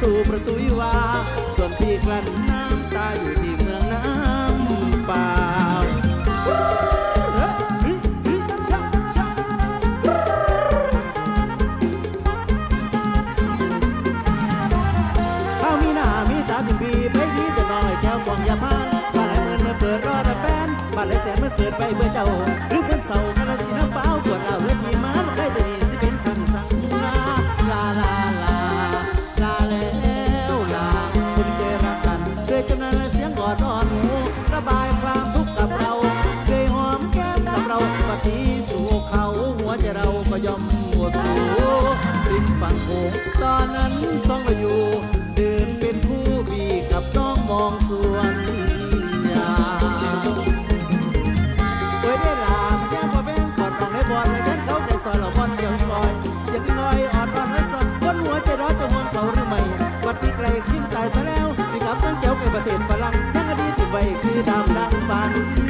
สู่ประตูวิวา ส่วนพี่กลั้นน้ำตาอยู่ที่เมืองน้ำเปล่าข้าวมีหน้ามีตาที่ปีไปดีแต่น้อยแก้วกองยาพานบ้านไหนเมื่อเมื่อเปิดรอแต่แฟนบ้านไหนแสนเมื่อเปิดไปเบื่อเจ้าหรือเพื่อนเสา อนนั้นสองเราอยู่เดินเป็นผู้บีกับน้องมองสวนยางเคยได้ลาพยายามพอแบงกอดน้องได้บอลเลยกันเขาใจซอยเราบอลเดียวลอยเสียงน้อยอ่อนอ่อนและสดบนหัวใจร้อนจะมองเขาหรือไม่วัดที่ไกลขึ้นตายซะแล้วสิกับต้องเจ้าแก่ประเทศฝรั่งทั้งอดีตที่ไว้คือดำดังฝันจะพัน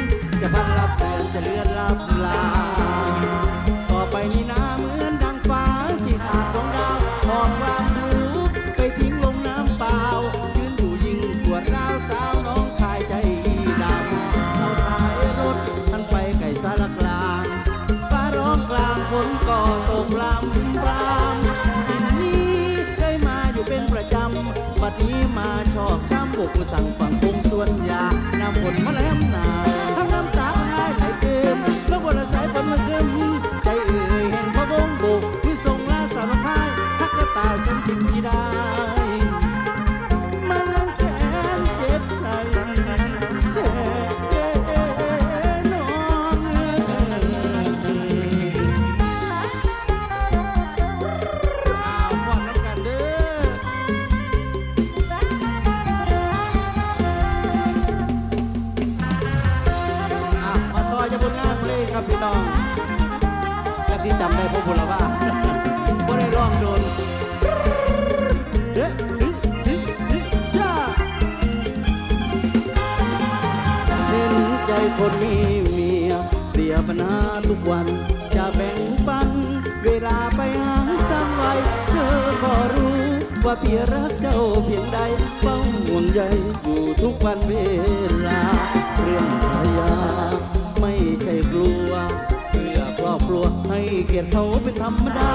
บัดนี้มาชอบช้ำบุกสั่งฝั่งคงส่วนยาน้ำฝนมาแลมหนาทั้งน้ำตาง่ายไหลเติมแล้ววันละสายฝนมาเกิมใจเอ่ยแห่งพระวงบุกที่ทรงลาสาวคายทักกระตายฉันติดที่ได้ ใจคนมีเมียเปรียบปัญหาทุกวัน จะแบ่งปัน เวลาไปหาซ้ำไว้เธอก็รู้ ว่าพี่รักเจ้าเพียงใดเฝ้าห่วงใยอยู่ทุกวันเวลา เรื่องภรรยา ไม่ใช่กลัวเพื่อครอบครัวให้เกียรติเขาเป็นธรรมดา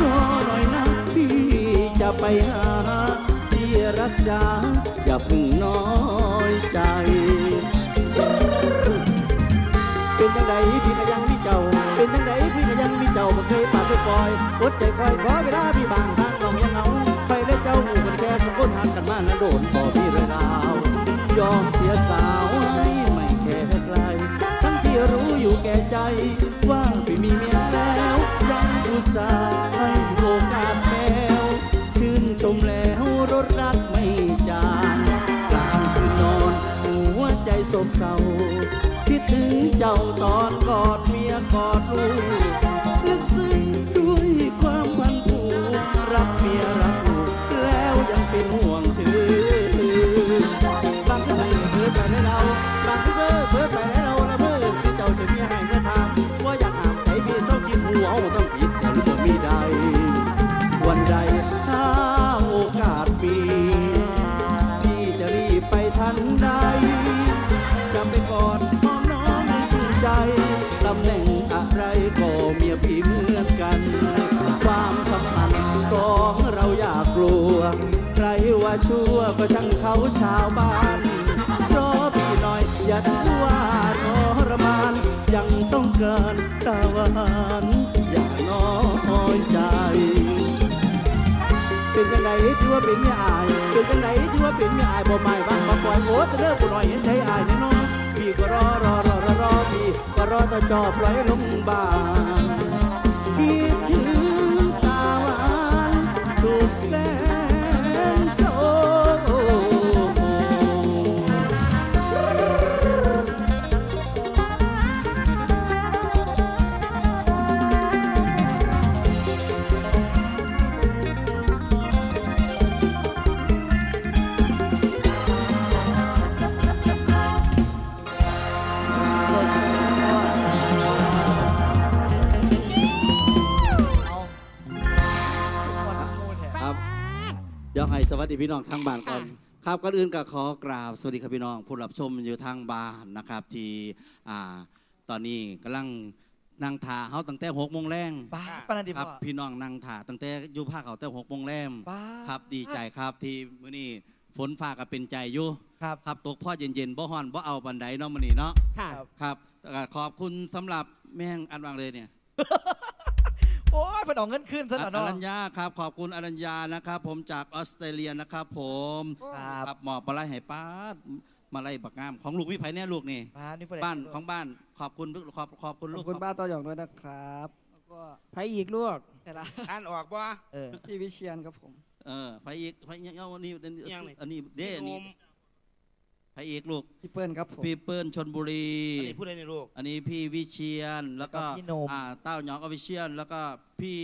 รอหน่อยนะพี่จะไปหาที่รักจ้าอย่าพึ่งน้อยใจ จังใดพี่ก็ยังมีเจ้า เป็นจังใดพี่ก็ยังมีเจ้าบ่เคยปาดเคยปล่อยอดใจคอยขอเวลาพี่บางทางน้องยังเอาไปและเจ้าหมู่กันแค่สองคนหักกันมาแล้วโดนบ่พี่เรื่องราวยอมเสียสาวให้ไม่แค่ไกล ทั้งที่รู้อยู่แก่ใจว่าพี่มีเมียแล้วยังอุตส่าห์ให้โอกาสแมวชื่นชมแล้วรถรักไม่จางกลางคืนนอนหัวใจโศกเศร้า หวานอย่าน้อยใจ เป็นจังไดที่ว่าเป็นไม่อาย เป็นจังไดที่ว่าเป็นไม่อายบ่ไม่บ้างมาปล่อยโอ้จะเลิกกูหน่อยเห็นใจอายแน่นอนพี่ก็รอรอรอรอรอพี่ก็รอต่อจอปล่อยลงบ้านคิดถึง สวัสดีพี่น้องทางบ้านก่อน ครับก่อนอื่นก็ขอกราบสวัสดีครับพี่น้องผู้รับชมอยู่ทางบ้านนะครับ ที่อ่าตอนนี้กำลังนั่งถ่าเขาตั้งแต่หกโมงแรงป้าปานันดิครับพ่อพี่น้องนั่งถ่าตั้งแต่อยู่ภาคเขาแต่หกโมงแรงป้าครับดีใจครับที่มื้อนี้ฝนฟ้าก็เป็นใจอยู่ครับครับตกพ่อเย็นๆบ่ฮ้อนบ่เอาบันไดเนาะมื้อนี้เนาะค่ะครับก็ขอบคุณสำหรับแม่งอันวางเลยเนี่ย โอ้ยเพิ่นเอาเงินคืนซะอแล้วเนาะ รัญญาครับ ขอบคุณอรัญญานะครับ ผมจากออสเตรเลียนะครับผมครับครับหมอบปลาไหลไหป้าดมาไล่บักงาม ของลูกวิไผเนี่ยลูกนี่ป้านี่เพิ่นบ้านของบ้านขอบคุณขอบขอบคุณขลูอกบคุณบ้านต่อหยองด้วยนะครับแล้วก็ไผอีกลูกแต่ละอ่านออกบ่ เออพี่วิเชียนครับผม เออไผอีกไผเงี้ยอันนี้อันนี้ยังนี่ อันนี้เด้อันหนี้นุ่ม ไผอีกลูก พี่เปิ้ลครับผม พี่เปิ้ลชนบุรี อันนี้พูดได้ในลูก อันนี้พี่วิเชียนแล้วก็อ่าเต้าหยองอวิเชียน แล้วก็พี่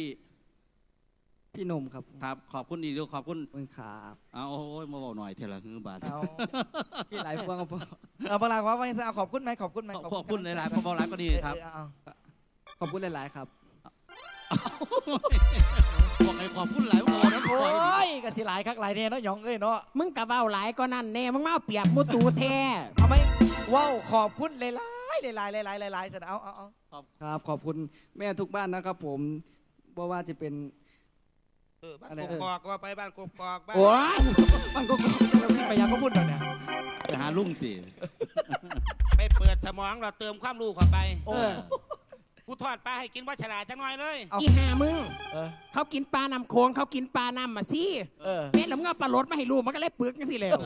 พี่หนุ่มครับครับขอบคุณอีกลูกขอบคุณขอบคุณครับเอาโอ้ยมาบอกหน่อยเถอะละคือบาทเอาพี่หลายพวงครับผมเอาบางลาว่าไว้ซะเอาขอบคุณไหมขอบคุณไหมขอบคุณหลายๆขอบคุณหลายก็ดีครับ เออเอาขอบคุณหลาย ๆ ครับ บอกให้ขอบคุณหลายวันนะโอ้ยกะสิหลายคักหลายเนี่ยเนาะหยองเอ้ยเนาะมึงกะเว้าหลายก็นั่นแน่มึงมาเอาเปรียบมูตูแท้เอาไหมว้าวขอบคุณหลายๆหลายๆหลายๆหลายๆเสร็จเอาเอาเอาครับขอบคุณแม่ทุกบ้านนะครับ ผมเพราะว่าจะเป็นเออบ้านอะไรกเอ่ยกอกว่าไปบ้านกกอกบ้านโอ้ยมันก็ไปยังก็พูดแบบเนี้ยไปหาลุงตีไปเปิดสมองเราเติมความรู้เข้าไปโอ้ กูทอดปลาให้กินว่าฉลาดจังหน่อยเลย เอาอีห่ามึง เออ เขากินปลาน้ำโขงเขากินปลาน้ำมาสิเออ แม่นแล้วมึงเอาปลารดมาให้ลูกมันก็เลยปึกจังสิแล้ว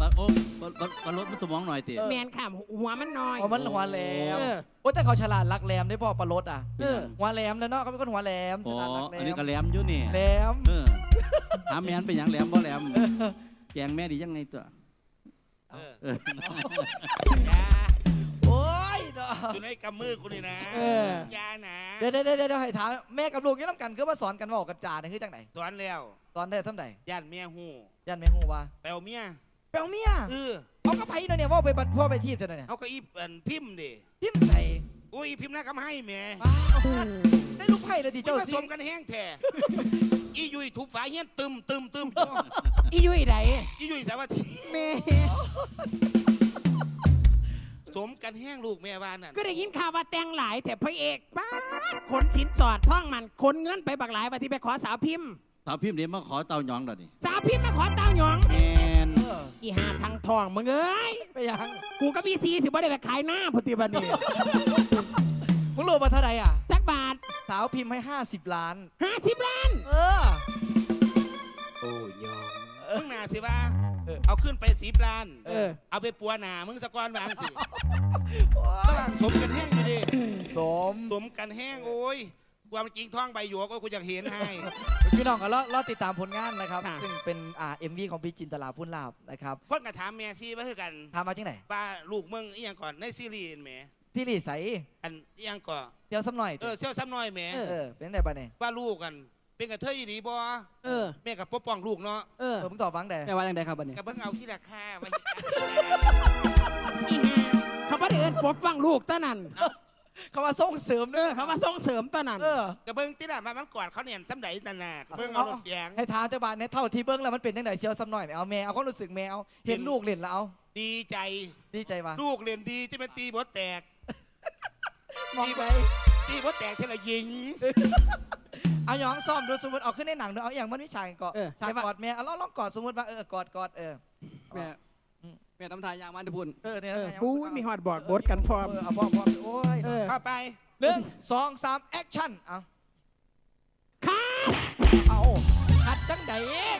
ปะโอ้ปะปะปะลดมันสมองหน่อยตีเออแม่นค่ะหัวมันน้อยเอามันหัวแหลมเออ โอ้แต่เขาฉลาดรักแหลมได้พ่อปลารดอะเออ หัวแหลมนะเนาะเขาเป็นคนหัวแหลมฉอ๋อลาดรักแหลอันนี้มก็แหลมอยู่นี่แหลมเออถามแม่นเป็นหยังแหลมบ่แหลมแกงแม่ดียังไงตัว เออ อยาโอ้ยเนาะ อยู่ในกำมือกูนี่นะเอออยานะเดี๋ยวเดี๋ยวเดี๋ยวเดี๋ยวให้ถามแม่กับลูกยังน้ำกันคือมาสอนกันเว่ากันจาเนี่ยคือจังไหนสอนแล้วตอนได้ซ้ำใดย่านเมียหูยันแม่ฮูว่าแปลวเมียเปลวเมียเออเอากระไพเนาะเนี่ยเว่าไปบัดพ่อไปทีบจะเนี่ยเอาก็อีอันพิมพ์ดิพิมพ์ใส่อุ้ยพิมพ์น่ากำให้แหม่ว้าวได้ลูกไผ่เลยดิเจ้าเจ้าผสิสมกันแห้งแท้อียุยถูกฝาเฮี้ยนตึมตึมตึมอียุ้ยใดอียุยสาวัตถีแม่ สมกันแห้งลูกแม่บ้านนั่นก็ได้ยินข่าวว่าแต่งหลายแต่พระเอกป้าดขนสินสอดท่องมันขนเงินไปบักหลายว่าที่ไปขอสาวพิมพ์สาวพิมพ์เดี๋ยวมาขอเตาหยองเดี๋ยวนี้สาวพิมพ์มาขอเต้าหยองแมนเอออีหาทางทองมึงเอ้ยไปยัง กูกับพี่ซีสิบ่ได้ไปขายหน้าพุติบันนี่ มึงรู้มาเท่าไหร่อะสักบาทสาวพิมพ์ให้ 50 ล้าน ห้าสิบล้าน เออโอ้ยอง มึงหนาสิบ้าเออเอาขึ้นไปสีปลานเออ เอาไปปัวหนามึงสะกอนวางสิตลาดสมกันแห้งอยู่ดิสมสมกันแห้งโอ้ยความจริงท้องใบหยวกก็กูอยากเห็นให้ พี่น้องก็รอรอติดตามผลงานนะครับ ค่ะ ซึ่งเป็นอ่าเอ็มวีของพี่จินตลาพูนลาบนะครับเพิ่นก็ถามแม่ซี่ว่าคือกันทำมาจังไหนว่าลูกมึงอีหยังก่อนในซีรีส์แหมที่รีใสอันอีหยังก่อนเดี๋ยวสักหน่อย เออเซี่ยวซ้ำน้อยแหมเออ เป็นไงบ้างเนี่ยว่าลูกกัน เป็นกระเทยอีหลีบ่เออ แม่กับปกป้องลูกเนาะเออเออมึงตอบบ้างแต่แม่ว่าอย่างไรครับบันนี้กับเบิ่งเอาที่ราคาไว้อีห่าเขาบ่ได้เอิ้นปกฟังลูกตอนนั้นเขามาส่งเสริมเอด้วยอเขามาส่งเสริมตอนนั้นเออ กับเบิ่งที่ละมามันกอดเขาเนี่ยซ้ำใดนั่นน่ะกับเบิ่งเอาเอารถแยงให้ท้ามเจ้าบ้านเนี่ยเท่าที่เบิ้งแล้วมันเป็นยังไงเชียวซ้ำหน่อยเนี่ยเอาแม่เอาความรู้สึกแม่เอาเห็นลูกเล่นแล้วเอาดีใจ ดีใจปะลูกเรียนดีที่มันตีบดแตก มองไปตีบดแตกที่ละยิง เอาเอาหยองซ้อมดูสมมติเอาขึ้นในหนังดูเอาอย่างมันวิชาเกาะเออฉากกอดแม่เอาลองลองกอดสมมติว่าเออกอดกอดเออแม่แม่ทำทายยางมันทุพุ่นเออเนี่ยเออเนี่ยกูมีฮอดบอร์ดบดกันพร้อมเออเอาพร้อมพร้อมโอ้ยเออเข้าไปหนึ่งสองสามแอคชั่นเอาค่ะเอาหัดจังได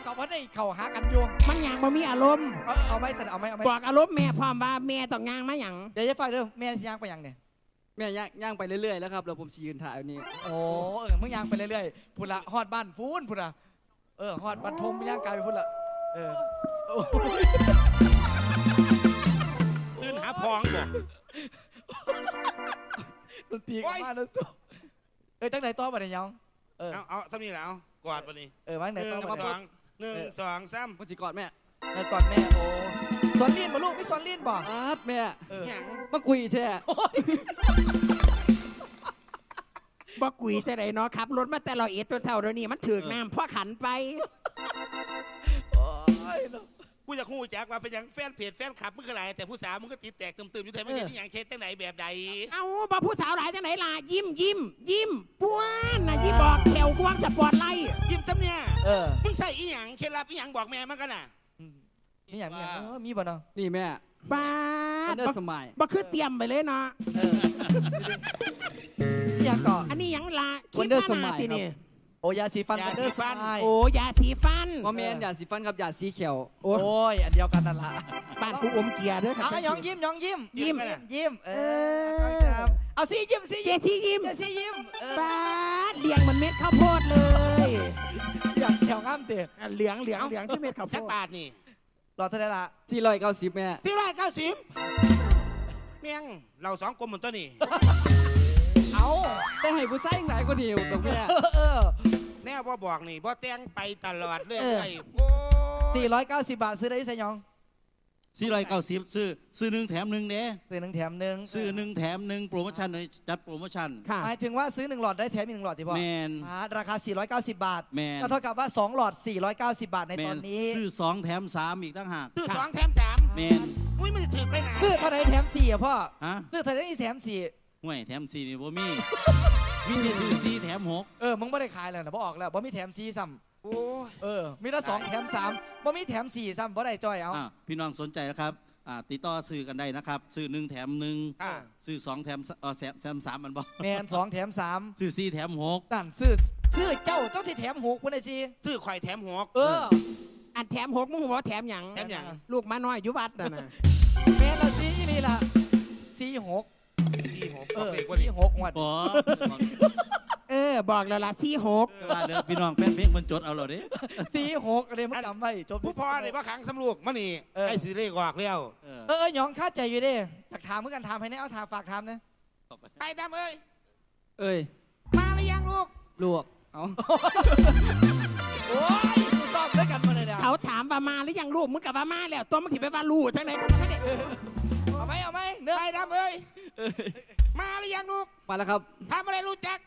ก็บ่ได้เข้าหากันยวงมันหยังบ่มีอารมณ์เอาเอาไหม่สันเอาไหมเอาไหมบอกอารมณ์แม่พร้อมว่าแม่ต้องย่างมาหยังเดี๋ยวจะฟังเด้อแม่สิย่างไปยังเนี่ย แม่ย่างย่างไปเรื่อยๆแล้วครับแล้วผมชียืนถ่ายอยู่นี่โอ้เออมึงย่างไปเรื่อยๆพุ่นละฮอดบ้านพูนพุ่นละเออฮอดบ้านทมย่างไกลไปพุ่นละเออโอ้ยตื่นหาพองบ่ดนตรีโอ้กันยมาแล้วสุเออจังไหนต่อบ่เนี่ยยองเออเอาเอาทำนี่แล้วกอดมานี่เออว่าหไหนนึ่งต่อบ่สเนี่อยงหนึ่งสองสามมันสิกอดแม่ เออกอดแม่โอ้สวนลีนบ่ลูกไม่สวนลีนบ่อาดแม่เออหยังมาคุยแท้บ่กุยแต่ใดเนาะขับรถมาแต่เราเอ็ดตัวเท่าเดี๋ยวนี้มันถึกน้ำพ่อขันไปโอ้ยเนอะกูจะคู่แจ็คว่าเป็นหยังแฟนเพจแฟนคลับมึงคืออะไรแต่ผู้สาวมึงก็ติดแตกตึมๆอยู่แต่ไม่เห็นที่อย่างเคสจังไหนแบบใดเอาบ่ผู้สาวหลายจังไหนล่ะยิ้มยิ้มยิ้มป้วนน่ะยิ้มบอกแถวกว้างสปอร์ตไลท์ยิ้มซ้ำเนี่ยเออมึงใส่อีหยังเคล็ดลับอีหยังบอกแม่มันกันน่ะอื มมีอย่างมีอย่างเออมีบ่เนาะนี่แม่ป้ามันดเดินบ่สมัยบ่คือเตรียมไปเลยเนาะเออมีอย่างก่อนอันนี้หยังละวันเดอร์คิดว่าสมัยนาทีนี่โอยาสีฟันยาวันเดอร์สีฟันสไตล์โอ้ยาสีฟันว่าแม่นยาสีฟันกับยาสีเขียวโอ้โอ้ยอันเดียวกันนั่นล่ะบ้านกูอมเกียร์เด้อครัเอาบยองยิ้มยองยิ้มยิ้มยิ้มเอเอออเอาสิยิ้มสิเจยิ้มซี่ยิ้มเดี๋ยวสิยิ้มเออป้าดเลี้ยงเหมันเม็ดข้าวโพดเลยอยากแถวง่ามเตะอะเหลืองเหลืองเหลืองที่เม็ดข้าวโพสักดบาทนี่ รอเท่าไหร่ละ490แม่ที่ร้อยเก้าสิบเมียงเราสองกลมเหมือนตัวนี่เอาได้ให้ผู้ชายหลายคนเดียวดอกแม่เออเออแน่บ่บอกนี่บ่แต่งไปตลอดเลยเออไอ้โอ้ย สี่ร้อยเก้าสิบบาทซื้อได้ที่ไสยอง สี่ร้อยเก้าสิบซื้อซื้อหนึ่งแถมหนึ่งเด้ซื้อหนึ่งแถมหนึ่งซื้อหนึ่งแถมหนึ่งโปรโมชั่นเลยจัดโปรโมชั่นค่ะหมายถึงว่าซื้อหนึ่งหลอดได้แถมอีกหนึ่งหลอดที่พ่อแมนอ่าราคา 490 บาทแมนก็เท่ากับว่า 2 หลอด 490 บาทในแมตอนนนี้ ซื้อสองแถมสามอีกตั้งหาก ซื้อสองแถมสามแมนอุ้ยมันจะถือไปไหนซื้อเท่าไหรแถม4อะพ่อฮะซื้อเท่าไหรแถม4ห่วยแถมสี่นี่บ่มีมีแต่ซื้อสี่แถมหกเออมึงไม่ได้ขายแล้วนะบ่ออกแล้วบ่มีแถม4ซ้ำ โอ้ย เออ มีแต่สองแถม3บ่มีแถม4ซ้ำบ่ได้จอยเอาอะพี่น้องสนใจนะครับอ่าติดต่อซื้อกันได้นะครับซื้อหนึ่งแถมหนึ่งอะซื้อสองแถมสเออแถมแถมสามมันบ่แมนสองแถมสามซื้อสี่แถมหกนั่นซื้อซื้อเจ้าเจ้าที่แถมหกวันไหนสิซื้อข่อยแถมหัวเออ อันแถมหกมึงหัวาแถมหยังแถมหยัง ลูกมาน้อยอยู่วัดน่ะนะแมนละสินี่ล่ะสี่หกที่หกเอบอกอเลยว่าสี่นี่หกงวดบ่ เออ บอกแล้วล่ะสี่หกว่าเด้อพี่น้องแป้นเพลงมันจดเอาเราเด้สี่หกอะไรมันจำไว้จบผู้พ่อเนี่ยว่าขังสำลูกมานี่เออไอ้สิเลขออกแล้วเออเออเออหยองคาใจอยู่เด้อยากถามเหมือนกันถามให้แน่เอาถามฝากถามนะไอ้ดำเอ้ยเอ้ยมาหรือยังลูกลวกเอาโอ้ยกูซ่อมด้วยกันมาเลยเนี่ยเขาถามว่ามาหรือยังลูกมึงกับว่ามาแล้วตัวมึงถิไปว่าลูกจังไหนเขาไม่ได้เอาไหมเอาไหมเนื้อไอ้ดำเอ้ยมาหรือยังลูกมาแล้วครับทำอะไรรู้จัก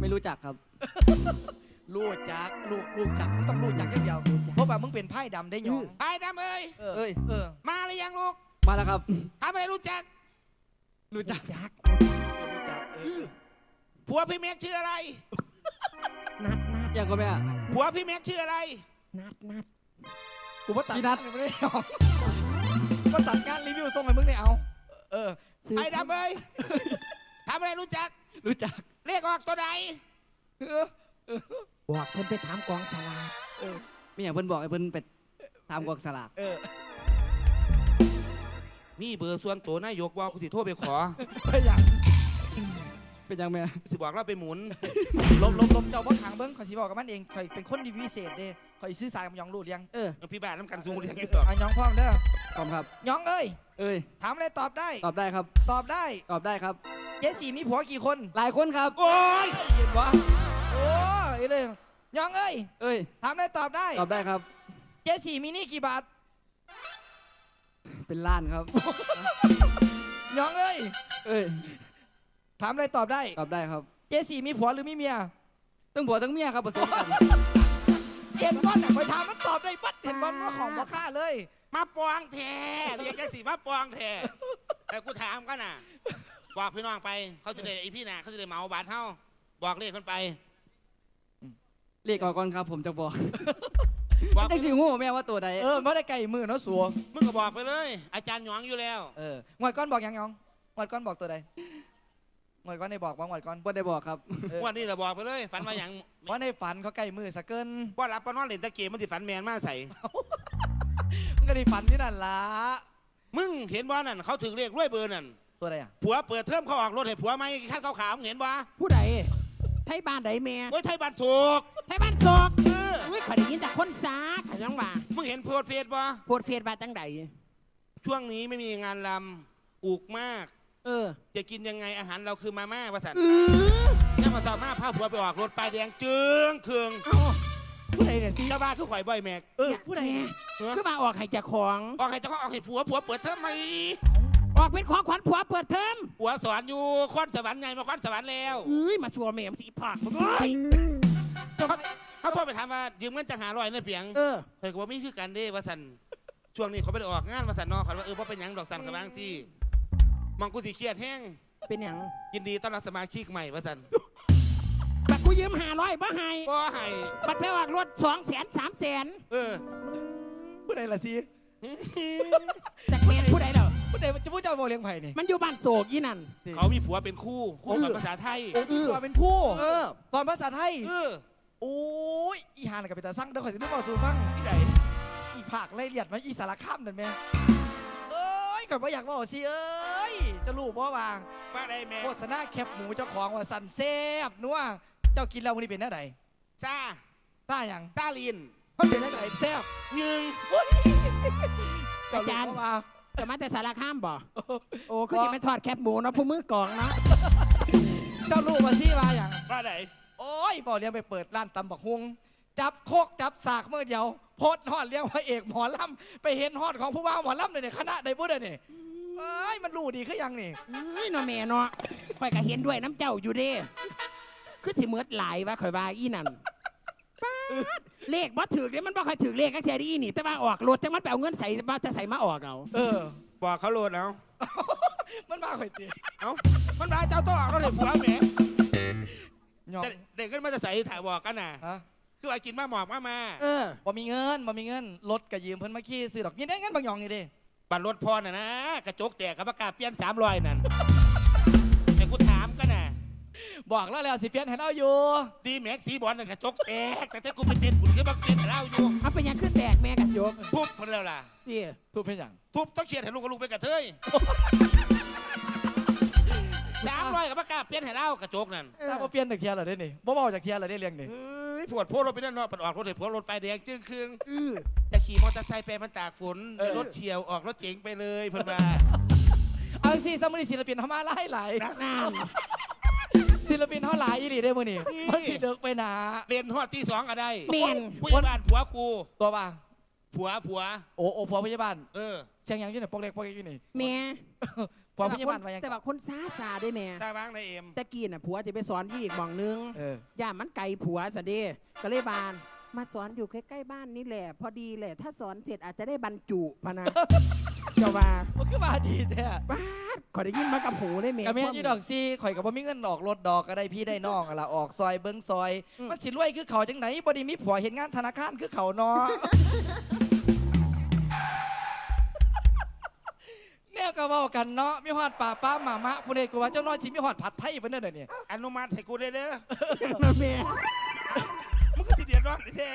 ไม่รู้จักครับ ลูกจักลูกลูกจักกูต้องลูกจักอย่างเดียวเพราะว่ามึงเป็นไพ่ดำได้หยองไอ้ดำเอ้ยเออเอ้ยเออมาหรือยังลูกมาแล้วครับทำอะไรรู้จัก รู้จักยักษ์ลูกจักเออผัวพี่แม็กชื่ออะไร นัดนัดยังก็แม่ผัวพี่แม็กชื่ออะไร นัดนัดกูว่าตัดพี่นัทงานไม่ได้หยองก็ตัดงานรีวิวส่งให้มึงเนี่ยเอา เออซื้อไอ้ดำเอ้ยทำอะไรรู้จัก รู้จัก เลขออกตัวใดเออบอกเพิ่นไปถามกองสลากเออไม่อยากเพิ่นบอกให้เพิ่นไปตามกองสลากเออมีเบอร์ส่วนตัวนายกว่ากูสิโทรไปขอไปอย่างเป็นยังแม่สิบอกเราไปหมุนลมลมลมเจ้าบ่ขังเบิ้งขอยสิบอกกับมันเองข่อยเป็นคนดีวิเศษเด้ข่อยซื้อสายกับหยองรูดยังเออพี่บ้านน้ำกันสูงเรียงเออยู่อต่อเอาหยองพร้อมเด้อพร้อมครับหยองเอ้ยเอ้ยถามอะไรตอบได้ ตอบได้ครับ ตอบได้ตอบได้ครับ เจสี่มีผัวกี่คน หลายคนครับ โอ้ยเห็นวะโอ้ยเลยหยองเอ้ยเอ้ย ถามอะไรตอบได้ ตอบได้ครับ เจสี่มีหนี่กี่บาท เป็นล้านครับหยองเอ้ย เอ้ย ถามอะไรตอบได้ ตอบได้ครับ เจสี่มีผัวหรือมีเมียทั้งผัวทั้งเมียครับผสมกันเห็นบอลน่ะข่อยถามมันตอบได้ปัดเห็นบอลว่าของบ่ค่าเลย มาปองแท้เรียกจังสีมาปองแท้แต่กูถามกันน่ะ บอกพี่น้องไป เขาจะได้ไอพี่น่ะเขาจะได้เหมาบาทเท่าบอกเลขคนไป เรียกออกก่อนครับผมจะบอกบอกจังสิฮู้แม่ว่าตัวใดเออไม่ได้ไก่มือเนาะสัวมึงก็บอกไปเลย อาจารย์หยองอยู่แล้วเอองวดก้อนบอกยังยองงวดก้อนบอกตัวใดงวดก้อนได้บอกว่างวดก้อนบ่ได้บอกครับเออวันนี้เราบอกไปเลย ฝันมาอย่างว่าในฝันเขาไก่มือสะเกินว่ารับปะนอนเล่นตะเกียบมันสิฝันแมนมาใส่มันก็ได้ฝันที่นั่นละมึงเห็นว่านั่นเขาถึงเรียกรวยเบอร์นั่น ตัวใดอะผัวเปิดเทอมเขาออกรถให้ผัวไหมขั้นขาวๆมึงเห็นว่าผู้ใดไทยบ้านใดแม่โอ้ยไทยบ้านถูกไทยบ้านศอกเอออุ้ยขอยได้ยินแต่คนซาขยังว่ามึงเห็นโพสต์เฟซบ่โพดเฟียดว่าจังใดช่วงนี้ไม่มีงานลำอุกมาก เออจะกินยังไงอาหารเราคือมาม่าประสันเออนี่มาสามารถพาผัวไปออกรถป้ายแดงจึงเคืองเอาผู้ใดเนี่ยสิเจ้าบ้าคือข่อยบ่อยแม็ก เออผู้ใดแม่เออ คือมาออกให้เจ้าของ ออกให้เจ้าของออกให้ผัวผัวเปิดเทอมไหม ออกเป็นของขวัญผัวเปิดเทอมผัวสอนอยู่คอนสวรรค์ไงมาคอนสวรรค์แล้วเอ้ยมาชัวร์แม่มสิผักมึงเอ้ยเขาเขาโทรไปถามว่ายืมเงินจะหาร้อยเนี่ยเพียงเออเคยก็ว่ามีคือกันเด้ว่าสันช่วงนี้เขาไม่ได้ออกงานว่าสันเนอกเขาว่าเออว่าเป็นหยังดอกสันกับบางซี่มังกูสีเครียดแห้งเป็นหยังยินดีต้อนรับสมาชิกใหม่ว่าสันบัตรกูยืมห้าร้อยบ่ให้ก็ให้บัตรไปออกรถสองแสนสามแสนเออผู้ใดล่ะสิแต่แม่นผู้ใดเหรอ ผู้ใดจะผู้เจ้าโมเลี้ยงไผ่นี่มันอยู่บ้านโศกยี่นั่นเขามีผัวเป็นคู่คู่กับภาษาไทยตัวเป็นผู้เออสอนภาษาไทยเออโอ้ยอีหานกับเป็นตาสั่งเดี๋ยวขอยสินึกว่าสู่ฟังที่ไหนอีผากไล่เลียดมาอีสารข้ามนั่นแม่เอ้ยก่อนว่าอยากบอกสิเอ้ยจะรู้บ่ว่ามาได้แม่โฆษณาแคบหมูเจ้าของว่าสันแซ่บนัวเจ้ากินแล้ววันนี้เป็นแน่ใดซาต้าหยังซาลินมันเป็นแน่ใดแซ่บหนึ่งเจ้ารู้บ่ ว่าจะมาแต่สารข้ามบ่โอ้คือจะเป็นทอดแคบหมูเนาะผู้มือกองเนาะเจ้ารู้ว่าสิว่าหยังมาไหนโอ้ยบอกเลี้ยงไปเปิดร้านตำบักฮุงจับโคกจับสากเมื่อเดียวโพดฮอดเลี้ยงพระเอกหมอลำไปเห็นฮอดของผู้ว่าหมอลำเลยเนี่ยคณะใดบุ้ดเนี่ยเอ้ยมันรู้ดีคือยังนี่เอ้ยเนาะแม่เนาะข่อยก็เห็นด้วยน้ำเจ้าอยู่เด้คือสิเมือดหลายว่าข่อยว่าอีนั่น ป๊าดเลขบ่ถือเด้มันบ่ค่อยถือเลขก็แค่ดีนี่ แต่ว่าออกรถจังมันไปเอาเงินใส่มาจะใส่มาออกเอา เออ บอกเขาโหลดเอามันมาข่อยตีเอ้ามันมาเจ้าต้องออกรถให้ผัวแหมยองแต่เด็กขึ้นมาจะใส่ถ่ายบอกกันน่ะ ฮะคือว่ากินมาหมอกมามาเออ บ่มีเงินบ่มีเงินรถก็ยืมเพิ่นมาขี่ซื้อดอกนี่ได้เงินบางหยองนี่เด้บัตรรถพอน่ะนะกระจกแตกกับประกาศเปลี่ยนสามรอยนั่น บอกแล้วแล้วสิเปลี่ยนให้เราอยู่ดีแม็กสีบอลนั่นกระจกแตกแต่ถ้ากูไปเต้นฝุ่นก็บักเต้นให้เราอยู่เอาเป็นหยังขึ้นแตกแม่กันโยกทุบคนแล้วล่ะนี่ทุบเป็นหยังทุบต้องเขียนให้ลูกกับลูกไปกระเทยสามรอยกับประกาศเปลี่ยนให้เรากระจกนั่นถ้าบ่เปลี่ยนจากเทียร์เหรอเด้นี่บ่เว้าจากเทียร์เหรอได้เรื่องนี่เฮ้ยปวดโพดรถไปนั่นเนาะปัดออกรถให้ผัวรถไปแดงจึ้งครึ่งอือจะขี่มอเตอร์ไซค์ไปมันตากฝนรถเฉียวออกรถเก๋งไปเลยเพิ่นมาเอาสิสมุนีศิลปินเฮามาหลายหลายนั่นนั่นศิ ลปินเฮาหลายอีหลีได้อมื้อนี้มันสิเดึกไปหนาเรียนฮอดที่สองก็ได้แม่น ผู้ใหญ่บ้านผัวกูตัวบ่าผัวผัว โอ้โอ้ผัวพยาบาลเออ เสียงหยังอยู่นี่ปกเล็กปกเล็กอยู่นี่แม่ผัวพยาบาลว่าหยังแต่ว่าคนซาซาได้แม่ตาวางในเอ็มแต่กี้น่ะผัวจะไปสอนยี่อีกหมองนึงเออย่ามันไกลผัวสะเดก็เลยบาน มาสอนอยู่ใกล้ๆบ้านนี่แหละ พอดีแหละ ถ้าสอนเสร็จอาจจะได้บรรจุพะนะ เจ้าว่ามันคือมาดีแท้บ้าดขอได้ยินมากับหูได้แม่ก็แม่นอยู่ดอกซี่ข่อยก็บ่มีเงินออกรถดอกก็ได้พี่ได้น้องอะล่ะออกซอยเบิ่งซอยมันสิรวยคือเขาจังไหนบ่ได้มีผัวเฮ็ดงานธนาคารคือเขาเนาะ แนวก็เว้ากันเนาะมีฮอดป่าป้าหมามะผู้ใดก็ว่าเจ้าน้อยสิมีฮอดผัดไทยเพิ่นเด้อเดี๋ยวนี้อนุมัติให้กูได้เด้อ แม่มึงก็สิ เดือดร้อนแท้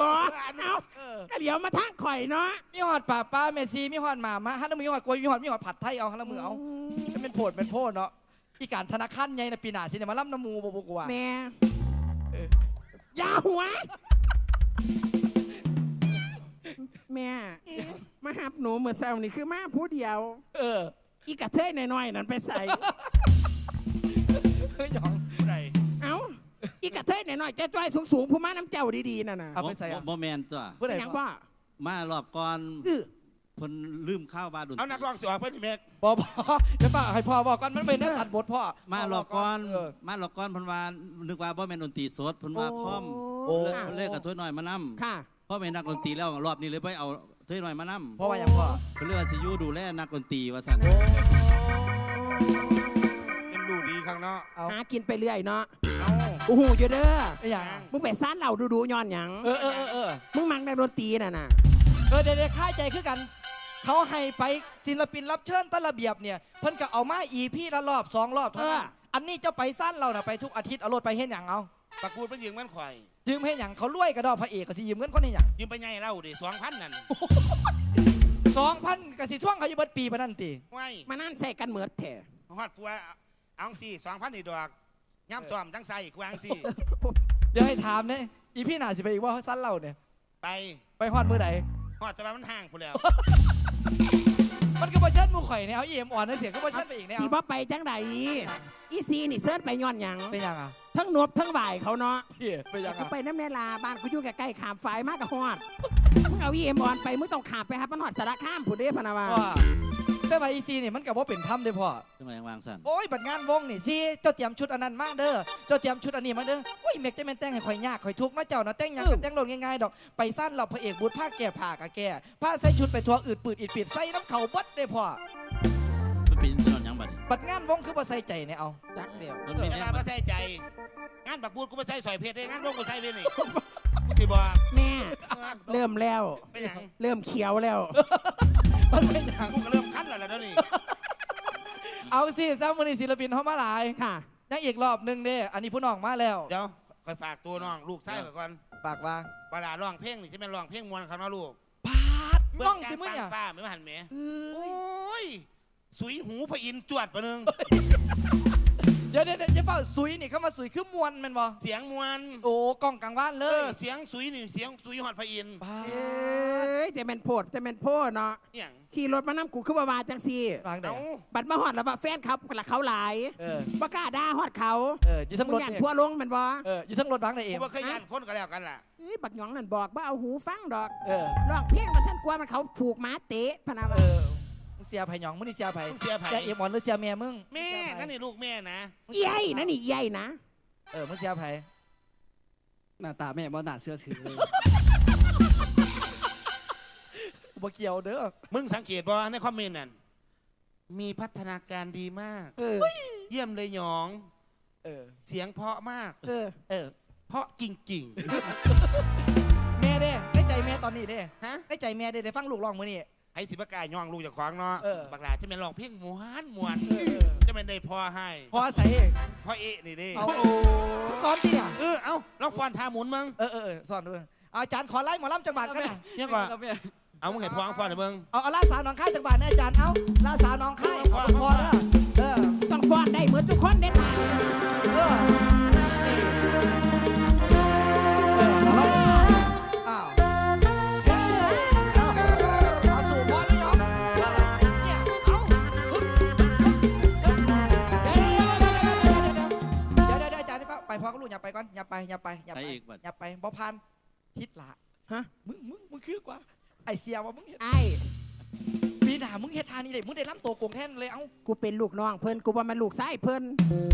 อ๋ออนุเอาเออ ก็เดี๋ยวมาทางข่อยเนาะมีฮอดป่าป้าแม่ซีมีฮอดหมามะฮันมีฮอดกล้วยมีฮอดมีฮอดผัดไทยเอาฮันละมือเอาจะเป็นโพดเป็นโพดเนาะอีการธนาคารใหญ่น่ะปีหน้าสิได้มาล่ำน้ำหมูบ่บ่กว่า แม่เออ อย่าหัว แม่ มาหับหนูเมื่อเช้านี่คือมาผู้เดียว เอออีกระเทยน้อยๆนั่นไปใส่ เฮ้ยหยองผู้ใดเอ้าอี กระเทยน้อยๆจะจ้อยสูงๆผู้มาน้ำเจ้าดีๆนั่นน่ะเอาไปใส่อะบ่บ่แมนตัวผู้ใดยังบ่ว่ามารอบก่อนอื้อ เพิ่นลืมข้าวบาดนเอานักร้องสิออกไปนี่แม็กบอบเดี๋ยวป้าให้พ่อบอกก่อนมันเป็นนักตัดบทพ่อมารอบก่อนเมารอบก่อนเพิ่นว่านึกว่าบ่แม่นดนตรีสดเพิ่นว่าคอมโอ้ เลิกเลิกกับถ้วยน้อยมานํค่ะพราะแม่นนักดนตรีแล้วรอบนี้เลยไปเอาถ้วยน้อยมานํเพราะว่าอย่างพ่อเพิ่นเรียกว่าสิอยู่ดูแลนักดนตรีว่าซั่นยังดูดีข้างเนาะเอาหากินไปเรื่อยเนาะเอา กูหูอยู่เด้อไอ้หยัง มึงไปซ่านเหล่าดูๆย้อนหยังเออเออเออเออมึงมังในดนตรีน่ะน่ะเออเดี๋ยวเดี๋ยวค่าใจคือกัน เขาให้ไปศิลปินรับเชิญตะระเบียบเนี่ยเพิ่นก็เอามาอีพี่ละรอบสองรอบเท่านั้นอันนี้เจ้าไปสั้นเราน่ะไปทุกอาทิตย์เอารถไปเฮ็ดหยังเอาตะกูดมันยิงมันข่อย ยืมเฮ็ดหยังเขารวยกระดอกพระเอกก็สิยืมเงินคนเฮ็ดหยังยืมไปไงเล่าดิสองพันนั่นสองพันก็สิท่วงเขาอยู่เบิดปีปานนั้นติไว้มานั่นใส่กันเหมือดแท้ฮอดปัวเอาสี่สองพันนี่ดอก ย่ำซ้อมจังใส่กวางสี่เดี๋ยวให้ถามเนี่ยอีพี่หน่าสิไปอีกว่าสั้นเราเนี่ย ไปไปฮอดมือไหนฮอดแต่ว่ามันห่างกูแล้ว มันก็บ่เชิญหมูข่อยเนี่ยเอาเอ็มอ่อนนะเสียก็บ่เชิญไปอีกเนี่ยที่เอาบ่ไปจังใดอีซีนี่เสิร์ชไปย้อนหยังเป็นยังอะทั้งหนวบทั้งบ่ายเขาเนาะพี่เป็นยังกูอะไปน้ำแน่ลาบ้านกูอยู่ใกล้ๆขามฝายมากกับฮอดมึงเอาอีเอ็มออนไปมึงต้องขามไปครับมันฮอดสารคามผู้เด้พะนาวาว่า แต่ว่าอีซีนี่มันก็บ่เป็นถ้ำเด้อพ่อทำไมยังวางสั่นโอ้ยบัดงานวงนี่ซีเจ้าเตรียมชุดอันนั้นมาเด้อเจ้าเตรียมชุดอันนี้มาเด้อโอ้ยเมกจะแม่นแต่งให้ข่อยยากข่อยทุกข์มาเจ้านะแต่งหยังก็แต่งโลดง่ายๆดอกไปสั้นเราพระเอกบุญผ้าแก่ผ้ากะแก่ผ้าใส่ชุดไปทัวร์อืดปืดอิดปิดใส่น้ำเขาเบิดเด้อพ่อมันเป็นถนนยังบัดนี้บัดงานวงคือบ่ใส่ใจเนี่ยเอาจักเดียวมันมีเวแน่ลาบัไม่ดใส่ใจ งานบักบูดกูไม่ใส่สอยเพชรเลยงานร่วมกูใส่เลยนี่กูสิบอกแม่ เริ่มแล้ว เป็นหยังเริ่มเขียวแล้ว มันเป็นหยัง กูก็เริ่มคัน แล้วล่ะเดี๋ยวนี้ เอาสิซ้ำมื้อนี้ศิลปินเฮามาหลายค่ะยังอีกรอบหนึงเด้อันนี้ผู้น้องมาแล้วเดี๋ยวคอยฝากตัวน้องลูกชายก่อนปากว่าเวลาร้องเพลงนี่จะเป็นร้องเพลงมวนเขาเนาะลูกปาดเบื้น้อองงกาสิรมึงฟังอะฟ้าไม่มาหันแหมโอ้ย สุยหูพระอินทร์จวดปะนึง เดี๋ยวเดี๋ยวเดี๋ยวอย่าเฝ้าสุยนี่เข้ามาสุยคือมวนแมันบ่เสียงมวนโอ้กล้องกลางบ้านเลเอยอเสียงสุยนี่เสียงสุยหอดพระอินทร์ปาดเอ้ยจะเป็นโพดจะเป็นโพดเนาะอหย่างขี่รถมานํกูคือว่าว่าจังซี่วางเด้เอาบัดมาฮอดแล้วว่าแฟนเขาละเขาหลายเออบ่กล้าด่าฮอดเขาเอออยู่ทั้งมึรงถอยากเนี่ยทั่วลงแมันบ่เอออยู่ทั้งรถบังเลยเอกูมบ่เคยยันคนก็แล้วกันล่ะเอ้ยบักหยองนั่นบอกว่าเอาหูฟังดอกเออร้องเพลงมาสั่นกลัวมันเขาผูกหม้าเตะพะนาเอว่าอมึง เสียไผ่หยองมึงนี่เสียไผ่มึงเสียไผ่เสียเอมอ่อนหรือเสียแม่มึงแม่นั่นนี่ลูกแม่นะใหญ่นะนี่ใหญ่นะเออมึงเสียไผ่หน้าตาแม่บ่น่าเชื่อถือเลย กูบ่เกี่ยวเด้อมึงสังเกตบ่ในคอมเมนต์นั่นมีพัฒนาการดีมาก เออเยี่ยมเลยหยอง เออเสียงเพราะมาก เออเออ เพราะจริง แม่เด้ในใจแม่ตอนนี้เด้ๆ ฮะในใจแม่เด้ได้ฟังลูกร้องมื้อนี้ ไอ้สิบกายย่องลูกจากขวางเนาะเออ บักหลาจะเป็นร้องเพลงมวนมวนเออเออจะเป็นได้พอให้พอใส่พ่อเอะนี่ดิเอาสอนติเนี่ยเออเอาลองฟอนท่าหมุนมึงเออเออเออสอนด้วยเอาอาจารย์ขอไล่หมอลำจังหวัดกันนะยังก่อนครับแม่เอามึงเห็นพวงฟอนหรือมึง เอาเอาลาสาวน้องค่ายจังหวัดนะอาจารย์เอาลาสาวน้องค่ายเอาเอาพพออแล้ว บัด อย่าไปบ่พันทิศละฮะ มึงมึงมึงคือกว่า ไอเสียว่ามึงเห็นไอ้ปีหน้ามึงเฮ็ดทานี่ได้มึงได้ล่ำโตวโกงแท่นเลยเอ้ากูเป็นลูกน้องเพิ่นกูว่ามันลูกชายเพิ่น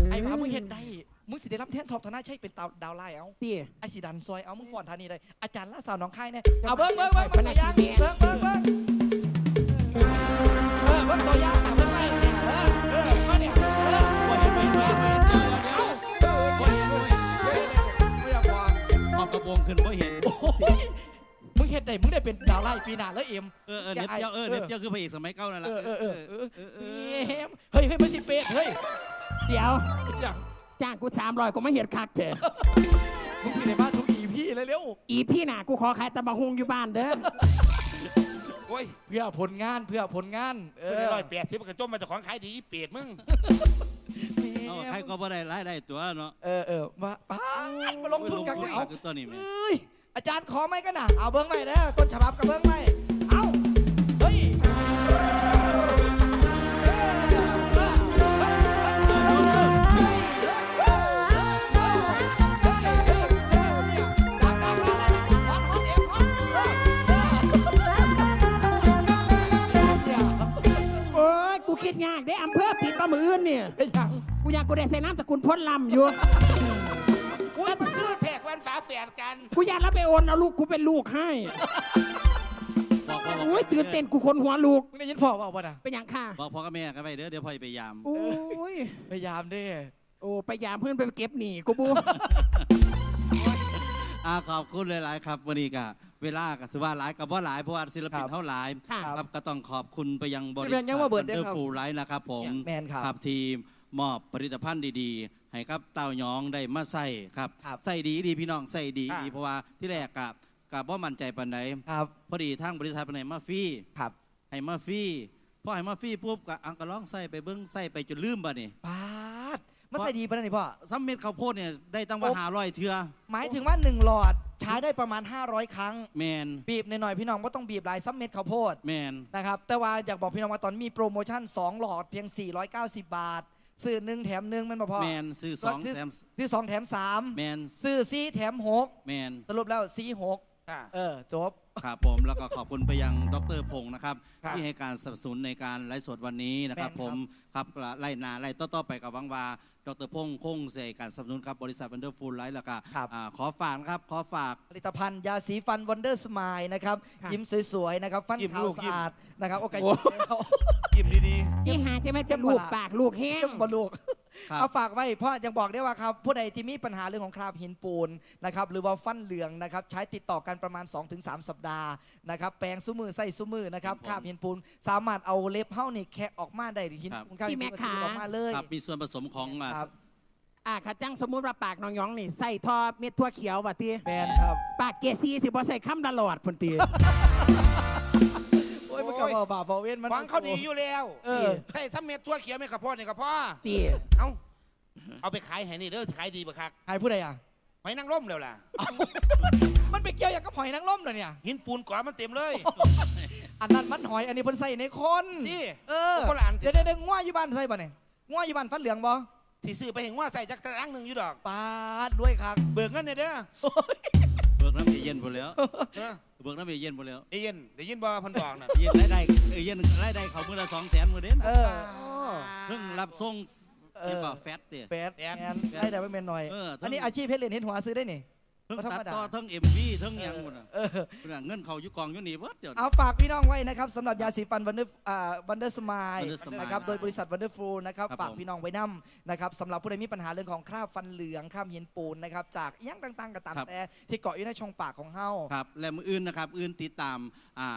ไอ้ว่ามึงเห็นได้มึงสิได้ล่ำแท่นทอบธนาใช่เป็นดาวดาวไล่เอ้าพี่ไอ้สีดันซอยเอามึงฟอนทานี่ได้อาจารย์ล่าสาวน้องค่ายเนี่ยเอาเบิ้งเบิ้งเบิ้งพเบิ้งนัตักวอย่างงานเบิ้งเบิ้งเบิ้งเออเบิ้งตัวอย่างเอาเบิ้ง กระโปรงขึ้นบ่เห็นโอ้ยมึงเห็นได้มึงได้เป็นดาวไล่ปีหน้าแล้วเอ็มเออเออเน็ตเจ้าเออเน็ตเจ้าคือพระเอกสมัยเก่านั่นแหเอละอเออเออเออเออเอเอ็อมเฮ้ยเฮ้ยมันสิเป็ดเฮ้ยเดี๋ยวอย่างจ้างกูสามร้อยกูไม่เห็นคักเถอะมึงสิในบ้านทุกอีพี่เลยเร็วอีพี่น่ะกูขอขายตำบักฮุงอยู่บ้านเด้อโอ้ยเพื่อผลงานเพื่อผลงานเอเอออร้อยแปดสิบกระจมมาจากของขายดีอีเป็ดมึง เอาใครก็บ่ได้รายได้ตัวเนาะเออเออมาป้าดมาลงทุนกันโอ้ยเอาคือตัวนี้แม่เอ้ยอาจารย์ขอไหมกันนะเอาเบิ้งไหมนะต้นฉบับกับเบิ้งไหมเอาเฮ้ยโอ้ยกูคิดยากได้อำเภอปิดมามืออื่นเนี่ยไอ้ยังกู อยากกูได้ใส่น้ำสกุลพ้นลำอยู่ อุ้ยมันคือแทกวันฝาแฝดกันกูอยากรับไปโอนเอาลูกกูเป็นลูกให้บอกพ่อบอกโอ้ยตื่นเต้นกูคนหัวลูก มึงได้ยินพ่อเปล่าป่ะนะเป็นอย่างค่ะบอกพ่อกับแม่กันไปเด้อเดี๋ยวพ่อจะไปยามโอ้ยพยายามเด้โอ้ไปยามเพื่อนไปเก็บหนีกูบูอ่าขอบคุณหลาย ๆ ครับวันนี้ก็เวลาก็ถือว่าหลายกับว่าหลายเพราะว่าศิลปินครับเท่าหลายค่ะครับก็ต้องขอบคุณไปยังบริพี่ษัแมทนยังว่าเบิดเด้อเดอครับร์ฟูไลท์นะครับผมแมนครับ ทีม มอบผลิตภัณฑ์ดีๆ ให้กับเต้ายองได้มาใส่ครับครับใส่ดีดีพี่น้องใส่ดีอ่าดีเพราะว่าที่แรกกับกับว่ามั่นใจปันไหนครับพอดีทางบริษัทปันไหนมาฟรีครับให้มาฟรีพอให้มาฟรีปุ๊บก็อังก็ลองใส่ไปเบิ้งใส่ไปจนลืมบ่นี่ปาดมันใส่ดีปะเนี่ยนี่พ่อซ้ำเม็ดข้าวโพดเนี่ยได้ตั้งว่าโอ้ หาร้อยเทือหมายถึงว่า 1 หลอดใช้ได้ประมาณ 500 ครั้ง แมนบีบหน่อยๆพี่น้องก็ต้องบีบหลายซัมเม็ดข้าวโพดแมนนะครับแต่ว่าอยากบอกพี่น้องว่าตอนมีโปรโมชั่น 2 หลอดเพียง 490 บาท ซื้อหนึ่งแถมหนึ่งมันบ่พอแมนซื้อสองซื้แถมซื้อสองแถมสามแมนซื้อซีแถมหกแมนสรุปแล้วซีหกอ่าเออจบครับผมแล้วก็ขอบคุณไปยังดรพงศ์นะครับครับ ที่ให้การสนับสนุนในการไลฟ์สดวันนี้นะครับแม่นครับผมครับไล่หนาไล่ต่อๆไปกับวังวา ดรพงศ์คงเสการสนับสนุนครับบริษัทวันเดอร์ฟูลไลท์แล้วก็ครับ อ่าขอฝากนะครับ ขอฝาก ผลิตภัณฑ์ยาสีฟันวันเดอร์สมายนะครับ ค่ะ ยิ้มสวยๆ นะครับ ฟันยิ้มขาวลูกสะยิ้ม อาดนะครับ โอเคโอ้ยิ้มดี นี่หาจะไม่เป็นลูกปากลูกแห้งเข้มบลูก ครับเอาฝากไว้เพราะยังบอกได้ว่าครับผู้ใดที่มีปัญหาเรื่องของคราบหินปูนนะครับหรือว่าฟันเหลืองนะครับใช้ติดต่อกันประมาณ 2-3 สัปดาห์นะครับแปรงซุ้มือใส่ซุ้มือนะครับครับผมคราบหินปูนสามารถเอาเล็บเฮ้านี่แคะออกมาได้หินครับปูนคราบหินพี่ปูนแม่ขาออกมาเลยครับมีส่วนผสมของอ่าครับอ่าข้าจังสมมุติว่าปากน้องหยองนี่ใส่ท่อเม็ดทั่วเขียวว่ะตีแมนครับ ปากเกซีสิบ่ใส่คำตลอดพุ่นตี โอ้ยมันก็บอกบาปบอกเว้นมันๆหวังเขาดีอยู่แล้วเออใช่ถ้าเม็ดทั่วเขียวไม่กระเพาะนี่กระเพาะตีเอาเอาไปขายให้นี่เด้อที่ขายดีบักคักใครผู้ใดอะหอยนางร่มแล้วล่ะมันไปเกี่ยวอย่างกับหอยนางรมเหรอเนี่ย หินปูนก่อมันเต็มเลย อันนั้นมันหอยอันนี้เพิ่นใส่ในคนนี่เออคนละอันติ เดี๋ยวเดี๋ยวเดี๋ยวง่วอยู่บ้านใส่ป่ะเนี่ยง่วอยู่บ้านฟันเหลืองบ่สิซื้อไปเห็นว่าใส่จักรลังหนึ่งอยู่ดอก ปาดด้วยครับเบิกเงินเนี่ยเด้อเบิกน้ำเอเย็นหมดแล้ว เออ เบิกน้ำเอเย็นหมดแล้วเอเย็นได้ยินบ่เพันบอกน่ะเอเย็นรายได้เอเย็นรายได้เขามือละสองแสนหมดเด่นเออเพิ่งรับส่งเออเรียกว่าแฟตเนี่ยแปดแอแอนนได้แต่ไม่เป็นหน่อย เออทั้งอันนี้อาชีพเพชรเรียนเห็นหัวซื้อได้นี่ เพิ่งธรรมตัดดาต่อทั้งเอ็มวีทั้งหยังหมดน่ะเออเพิ่นน่ะเงินเขาอยู่กองอยู่นี่เบิดเดี๋ยวนี้ เอาฝากพี่น้องไว้นะครับสำหรับยาสีฟันวันเดอร์อ่าวันเดอร์สมาย Wonder Smile นะครับโดยบริษัทวันเดอร์ฟูลนะครับครับฝากผม พี่น้องไว้นํนะครับสำหรับผู้ใดมีปัญหาเรื่องของคราบฟันเหลืองคราบเย็นปูนนะครับจากอิหยังต่างๆก็ตามแต่ที่เกาะอยู่ในช่องปากของเฮา ครับและมืออื่นนะครับ อื่นติดตามอ่า